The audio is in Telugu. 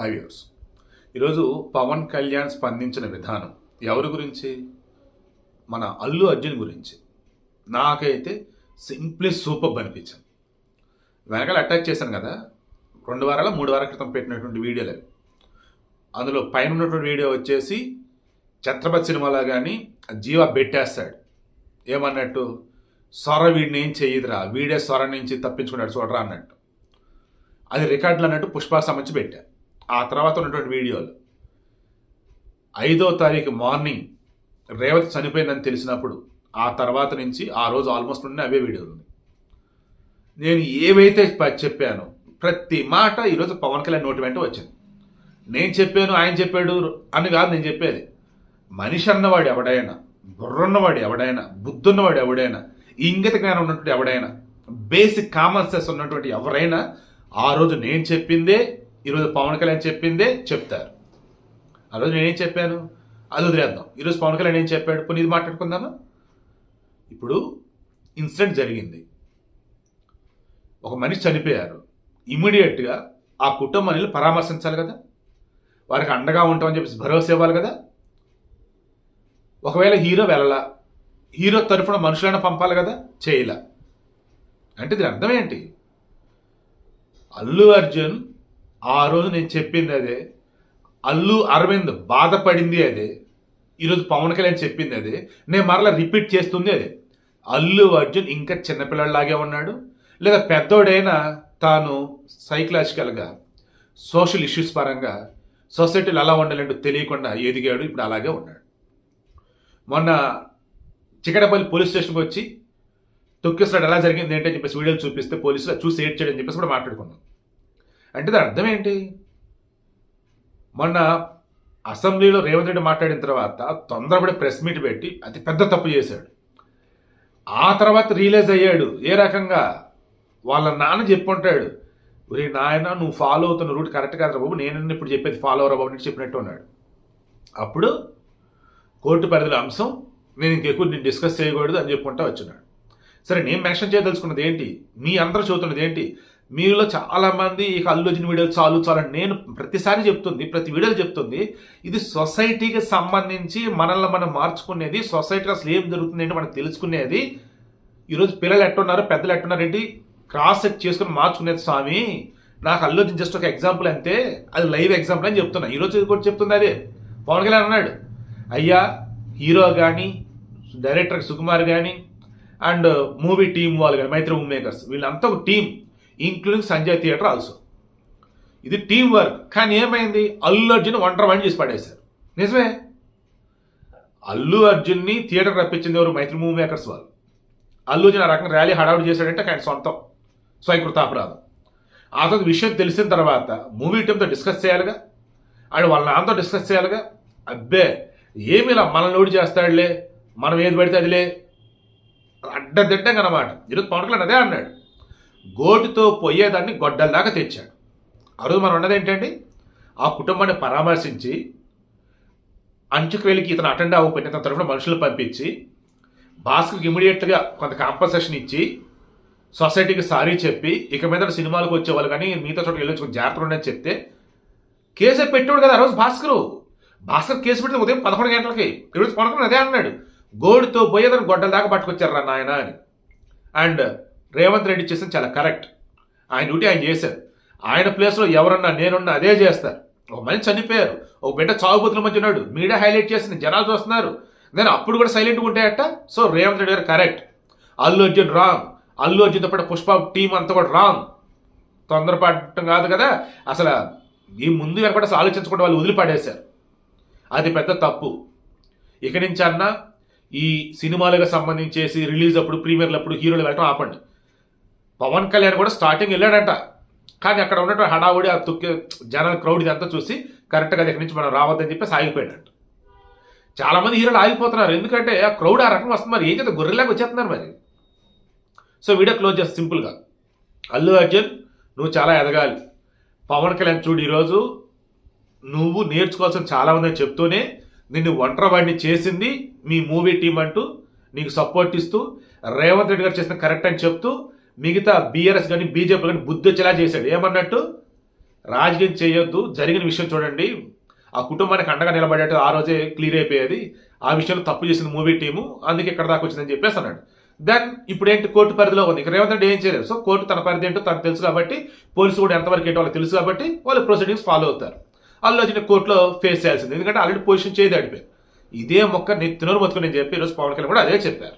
హై వ్యూర్స్ ఈరోజు పవన్ కళ్యాణ్ స్పందించిన విధానం ఎవరి గురించి? మన అల్లు అర్జున్ గురించి. నాకైతే సింప్లీ సూపర్ అనిపించింది. వెనకాల అటాచ్ చేశాను కదా రెండు వారాల మూడు వారాల క్రితం పెట్టినటువంటి వీడియోలు అవి. అందులో పైన ఉన్నటువంటి వీడియో వచ్చేసి ఛత్రపతి సినిమాలో కానీ జీవ పెట్టేస్తాడు. ఏమన్నట్టు? సొర వీడిని ఏం చేయదురా వీడే సొర నుంచి తప్పించుకున్నాడు చూడరా అన్నట్టు. అది రికార్డులు అన్నట్టు పుష్పకు సంబంధించి పెట్టా. ఆ తర్వాత ఉన్నటువంటి వీడియోలు. ఐదో తారీఖు మార్నింగ్ రేవతి చనిపోయిందని తెలిసినప్పుడు ఆ తర్వాత నుంచి ఆ రోజు ఆల్మోస్ట్ ఉన్న అవే వీడియోలు ఉన్నాయి. నేను ఏవైతే చెప్పానో ప్రతి మాట ఈరోజు పవన్ కళ్యాణ్ నోటి వెంట వచ్చింది. నేను చెప్పాను ఆయన చెప్పాడు అని కాదు నేను చెప్పేది. మనిషి అన్నవాడు ఎవడైనా బుర్రున్నవాడు ఎవడైనా బుద్ధున్నవాడు ఎవడైనా ఇంగిత జ్ఞానం ఉన్నటువంటి ఎవడైనా బేసిక్ కామన్ సెన్స్ ఉన్నటువంటి ఎవరైనా ఆ రోజు నేను చెప్పిందే ఈరోజు పవన్ కళ్యాణ్ చెప్పిందే చెప్తారు. ఆ రోజు నేనేం చెప్పాను? అది వదిలేద్దాం. ఈరోజు పవన్ కళ్యాణ్ ఏం చెప్పాడు? పోనీ ఇది మాట్లాడుకుందామా? ఇప్పుడు ఇన్సిడెంట్ జరిగింది. ఒక మనిషి చనిపోయారు. ఇమీడియట్గా ఆ కుటుంబాన్ని పరామర్శించాలి కదా? వారికి అండగా ఉంటామని చెప్పేసి భరోసా ఇవ్వాలి కదా? ఒకవేళ హీరో వెళ్ళలా? హీరో తరఫున మనుషులైనా పంపాలి కదా? చేయలా. అంటే దీని అర్థం ఏంటి? అల్లు అర్జున్ ఆ రోజు నేను చెప్పింది అదే. అల్లు అరవింద్ బాధపడింది అదే. ఈరోజు పవన్ కళ్యాణ్ చెప్పింది అదే. నేను మరలా రిపీట్ చేస్తుంది అదే. అల్లు అర్జున్ ఇంకా చిన్నపిల్లలాగే ఉన్నాడు. లేదా పెద్దోడైనా తాను సైకలాజికల్గా సోషల్ ఇష్యూస్ పరంగా సొసైటీలో ఎలా ఉండాలంటూ తెలియకుండా ఎదిగాడు ఇప్పుడు అలాగే ఉన్నాడు. మొన్న చికటపల్లి పోలీస్ స్టేషన్కి వచ్చి తొక్కిస్తాడు ఎలా జరిగింది ఏంటని చెప్పేసి వీడియోలు చూపిస్తే పోలీసులు చూసి ఏడ్చాడని చెప్పేసి కూడా మాట్లాడుకున్నాం. అంటే దాని అర్థం ఏంటి? మొన్న అసెంబ్లీలో రేవంత్ రెడ్డి మాట్లాడిన తర్వాత తొందరపడి ప్రెస్ మీట్ పెట్టి అతి పెద్ద తప్పు చేశాడు. ఆ తర్వాత రియలైజ్ అయ్యాడు. ఏ రకంగా? వాళ్ళ నాన్న చెప్పుంటాడు ఒరే నాయన నువ్వు ఫాలో అవుతున్న రూట్ కరెక్ట్ కాదు బాబు నేను ఇప్పుడు చెప్పేది ఫాలో అవరా బాబు చెప్పినట్టు ఉన్నాడు. అప్పుడు కోర్టు పరిధిలో అంశం నేను ఇంకెక్కువ నేను డిస్కస్ చేయకూడదు అని చెప్పుకుంటా వచ్చినాడు సరే నేను మెన్షన్ చేయదలుచుకున్నది ఏంటి? మీ అందరూ చదువుతున్నది ఏంటి? మీలో చాలామంది ఈ ఇక అల్లు అర్జున్ వీడియోలు చాలు చాలు నేను ప్రతిసారి చెప్తుంది ప్రతి వీడియోలు చెప్తుంది. ఇది సొసైటీకి సంబంధించి మనల్ని మనం మార్చుకునేది సొసైటీలో అసలు ఏం జరుగుతుంది ఏంటి మనకు తెలుసుకునేది. ఈరోజు పిల్లలు ఎట్టున్నారు పెద్దలు ఎట్టున్నారు ఏంటి? క్రాస్ చెక్ చేసుకుని మార్చుకునేది స్వామి. నాకు అల్లు అర్జున్ జస్ట్ ఒక ఎగ్జాంపుల్ అంతే అది లైవ్ ఎగ్జాంపుల్ అని చెప్తున్నా. ఈరోజు కూడా చెప్తుంది అదే. పవన్ కళ్యాణ్ అన్నాడు అయ్యా హీరో కానీ డైరెక్టర్ సుకుమార్ కానీ అండ్ మూవీ టీం వాళ్ళు కానీ మైత్రి మూవీ మేకర్స్ వీళ్ళంతా ఒక team. Including Sanjay theatre also ఇది టీం వర్క్ కానీ ఏమైంది? అల్లు అర్జున్ ఒంటరి వన్ చేసి పడేశారు. నిజమే? అల్లు అర్జున్ని థియేటర్ రప్పించింది ఎవరు? మైత్రి మూవీ మేకర్స్ వాళ్ళు. అల్లు అర్జున్ ఆ రకంగా ర్యాలీ హడావుడి చేశాడంటే ఆయన సొంతం. స్వయంకృతాపరాధం ఆ తర్వాత విషయం తెలిసిన తర్వాత మూవీ టీంతో డిస్కస్ చేయాలిగా? అండ్ వాళ్ళ నాన్నతో డిస్కస్ చేయాలిగా? అబ్బే ఏమి ఇలా మనల్ని ఓడి చేస్తాడులే? మనం ఏది పడితే అదిలే? అడ్డదిడ్డంగా అనమాట ఈరోజు పవన్ కళ్యాణ్ అదే అన్నాడు. గోటుతో పొయ్యేదాన్ని గొడ్డల్లాగా తెచ్చాడు. ఆ రోజు మనం ఉన్నది ఏంటండి? ఆ కుటుంబాన్ని పరామర్శించి అంచుకు ఇతను అటెండ్ అవ్వకపోయిన తన తరఫున మనుషులు పంపించి భాస్కర్కి ఇమీడియట్గా కొంత కాంపన్సేషన్ ఇచ్చి సొసైటీకి సారీ చెప్పి ఇక మీద సినిమాలకు వచ్చేవాళ్ళు కానీ మిగతా చోట వెళ్ళొచ్చు కొంచెం ఉండని చెప్తే కేసే పెట్టాడు కదా ఆ రోజు భాస్కరు భాస్కర్ కేసు పెట్టింది ఉదయం పదకొండు గంటలకి ఈరోజు పడుకుని అదే అన్నాడు. గోడుతో పోయేదని గొడ్డల దాకా పట్టుకొచ్చారు రా నాయన అని. అండ్ రేవంత్ రెడ్డి చేసింది చాలా కరెక్ట్. ఆయన డ్యూటీ ఆయన చేశారు. ఆయన ప్లేస్లో ఎవరన్నా నేనున్నా అదే చేస్తారు ఒక మనిషి చనిపోయారు. ఒక బిడ్డ చావుబోతుల మధ్య ఉన్నాడు. మీడియా హైలైట్ చేసింది జనాలు చూస్తున్నారు. నేను అప్పుడు కూడా సైలెంట్గా ఉంటాయట. So Revanth Reddy garu correct. Allu Arjun wrong Allu అర్జున్తో పాటు పుష్ప టీం అంతా కూడా రాంగ్ తొందరపడటం కాదు కదా. అసలు ఈ ముందు వెనక అసలు ఆలోచించకుండా వాళ్ళు వదిలిపడేశారు. అది పెద్ద తప్పు. ఇక నుంచి అన్నా ఈ సినిమాలకు సంబంధించేసి రిలీజ్ అప్పుడు ప్రీమియర్లు అప్పుడు హీరోలు వెళ్ళటం ఆపండి. పవన్ కళ్యాణ్ కూడా స్టార్టింగ్ వెళ్ళాడంట. కానీ అక్కడ ఉన్నటువంటి హడావుడి ఆ తుక్కి జనాల క్రౌడ్ ఇదంతా చూసి కరెక్ట్గా దగ్గర నుంచి మనం రావద్దని చెప్పేసి ఆగిపోయాడంట. చాలామంది హీరోలు ఆగిపోతున్నారు. ఎందుకంటే ఆ క్రౌడ్ ఆ రకం వస్తుంది. మరి ఏం చేత గొర్రెలాగా వచ్చేస్తున్నారు మరి. సో వీడియో క్లోజ్ చేస్తే సింపుల్గా. అల్లు అర్జున్ నువ్వు చాలా ఎదగాలి. పవన్ కళ్యాణ్ చూడు ఈరోజు నువ్వు నేర్చుకోవాల్సిన చాలా ఉందని చెప్తూనే నిన్ను ఒంటరివాడిని చేసింది మీ మూవీ టీం అంటూ నీకు సపోర్ట్ ఇస్తూ రేవంత్ రెడ్డి గారు చేసిన కరెక్ట్ అని చెప్తూ మిగతా బీఆర్ఎస్ కానీ బీజేపీ కానీ బుద్ధి వచ్చేలా చేశాడు. ఏమన్నట్టు? రాజకీయం చేయొద్దు జరిగిన విషయం చూడండి. ఆ కుటుంబానికి అండగా నిలబడేట ఆ రోజే క్లియర్ అయిపోయేది. ఆ విషయంలో తప్పు చేసింది మూవీ టీము అందుకే ఇక్కడ దాకా వచ్చిందని చెప్పేసి అన్నాడు. దెన్ ఇప్పుడు ఏంటి కోర్టు పరిధిలో ఉంది. ఇక్కడ రేవంత్ ఏం చేయలేదు. సో కోర్టు తన పరిధి ఏంటో తనకు తెలుసు కాబట్టి పోలీసు కూడా ఎంతవరకు ఏంటో వాళ్ళకి తెలుసు కాబట్టి వాళ్ళు ప్రొసీడింగ్స్ ఫాలో అవుతారు. అల్లు వచ్చిన కోర్టులో ఫేస్ చేయాల్సింది. ఎందుకంటే ఆల్రెడీ పొజిషన్ చేయదాడిపోయారు ఇదే మొక్క నెత్తినోరు మొత్తుకుని నేను చెప్పి ఈరోజు పవన్ కళ్యాణ్ కూడా అదే చెప్పారు.